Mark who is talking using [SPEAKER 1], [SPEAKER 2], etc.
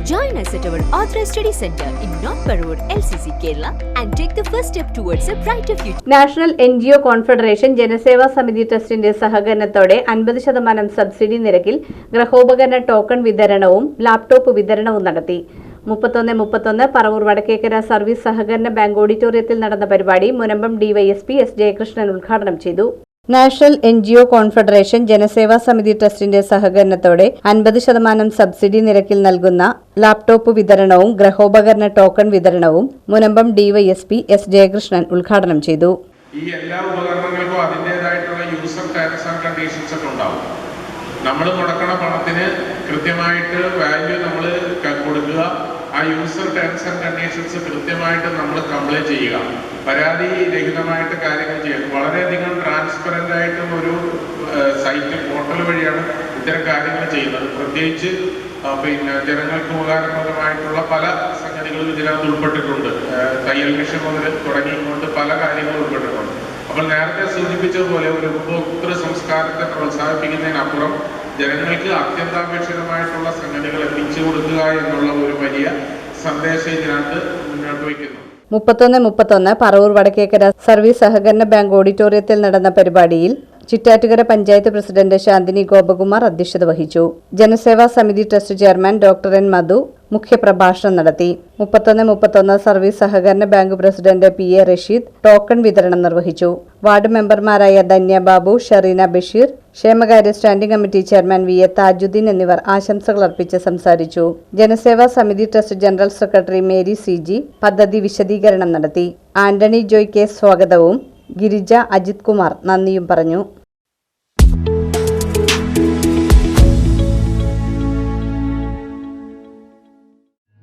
[SPEAKER 1] Join us at our Authorized Study Center in North Parur, LCC, Kerala, and take the first step towards a brighter future.
[SPEAKER 2] National N G O confederation Janaseva Samiti ട്രസ്റ്റിന്റെ സഹകരണത്തോടെ അൻപത് ശതമാനം subsidy നിരക്കിൽ ഗ്രഹോപകരണ token വിതരണവും laptop വിതരണവും നടത്തി മുപ്പത്തൊന്ന് മുപ്പത്തൊന്ന് പറവൂർ വടക്കേക്കര സർവീസ് സഹകരണ ബാങ്ക് ഓഡിറ്റോറിയത്തിൽ നടന്ന പരിപാടി മുനമ്പം ഡിവൈഎസ്പി എസ് ജയകൃഷ്ണൻ ഉദ്ഘാടനം ചെയ്തു national N G O confederation Janaseva Samiti ട്രസ്റ്റിന്റെ സഹകരണത്തോടെ അൻപത് ശതമാനം സബ്സിഡി നിരക്കിൽ നൽകുന്ന ലാപ്ടോപ്പ് വിതരണവും ഗ്രഹോപകരണ ടോക്കൺ വിതരണവും മുനമ്പം ഡിവൈഎസ്പി എസ് ജയകൃഷ്ണൻ ഉദ്ഘാടനം ചെയ്തു.
[SPEAKER 3] ഈ എല്ലാ ഉപകരണങ്ങൾക്കും അതിന്റെതായിട്ടുള്ള യൂസർ ടേംസ് ആൻഡ് കണ്ടീഷൻസ് ഒക്കെ ഉണ്ടാവും. നമ്മൾ മുടക്കണ പണത്തിന് കൃത്യമായിട്ട് വാല്യൂ നമ്മൾ കൊടുക്കുക. ആ യൂസർ ടേംസ് ആൻഡ് കണ്ടീഷൻസ് കൃത്യമായിട്ട് നമ്മൾ കംപ്ലൈ ചെയ്യുക. പരാതി രഹിതമായിട്ട് കാര്യങ്ങൾ ചെയ്യുക. ട്രാൻസ്പെറന്റ് ആയിട്ടുള്ള ഒരു സൈറ്റ് പോർട്ടൽ വഴിയാണ് ഇത്തരം കാര്യങ്ങൾ ചെയ്യുന്നത്. പ്രത്യേകിച്ച് പിന്നെ ജനങ്ങൾക്ക് ഉപകാരപ്രദമായിട്ടുള്ള പല സംഗതികളും ഇതിനകത്ത് ഉൾപ്പെട്ടിട്ടുണ്ട്. തയ്യൽ മിഷൻ മുതൽ തുടങ്ങി ഇങ്ങോട്ട് പല കാര്യങ്ങളും ഉൾപ്പെട്ടിട്ടുണ്ട്. അപ്പോൾ നേരത്തെ സൂചിപ്പിച്ചതുപോലെ ഒരു ഉപഭോക്തൃ സംസ്കാരത്തെ പ്രോത്സാഹിപ്പിക്കുന്നതിനപ്പുറം ജനങ്ങൾക്ക് അത്യന്താപേക്ഷിതമായിട്ടുള്ള സംഗതികൾ എത്തിച്ചു കൊടുക്കുക എന്നുള്ള ഒരു വലിയ സന്ദേശം ഇതിനകത്ത് മുന്നോട്ട് വയ്ക്കുന്നു.
[SPEAKER 2] മുപ്പത്തൊന്ന് മുപ്പത്തൊന്ന് പറവൂർ വടക്കേക്കര സർവീസ് സഹകരണ ബാങ്ക് ഓഡിറ്റോറിയത്തിൽ നടന്ന പരിപാടിയിൽ ചിറ്റാറ്റുകര പഞ്ചായത്ത് പ്രസിഡന്റ് ശാന്തിനി ഗോപകുമാർ അധ്യക്ഷത വഹിച്ചു. Janaseva Samiti trust chairman doctor N Madhu മുഖ്യപ്രഭാഷണം നടത്തി. മുപ്പത്തൊന്ന് മുപ്പത്തൊന്ന് സർവീസ് സഹകരണ bank president P A Rasheed token വിതരണം നിർവഹിച്ചു. വാർഡ് മെമ്പർമാരായ ധന്യ ബാബു ഷെറീന ബഷീർ ക്ഷേമകാര്യ standing committee chairman V A Thajudheen എന്നിവർ ആശംസകൾ അർപ്പിച്ച് സംസാരിച്ചു. Janaseva Samiti trust general secretary Mary C G പദ്ധതി വിശദീകരണം നടത്തി. ആന്റണി ജോയ് കെ സ്വാഗതവും ഗിരിജ അജിത് കുമാർ നന്ദിയും പറഞ്ഞു.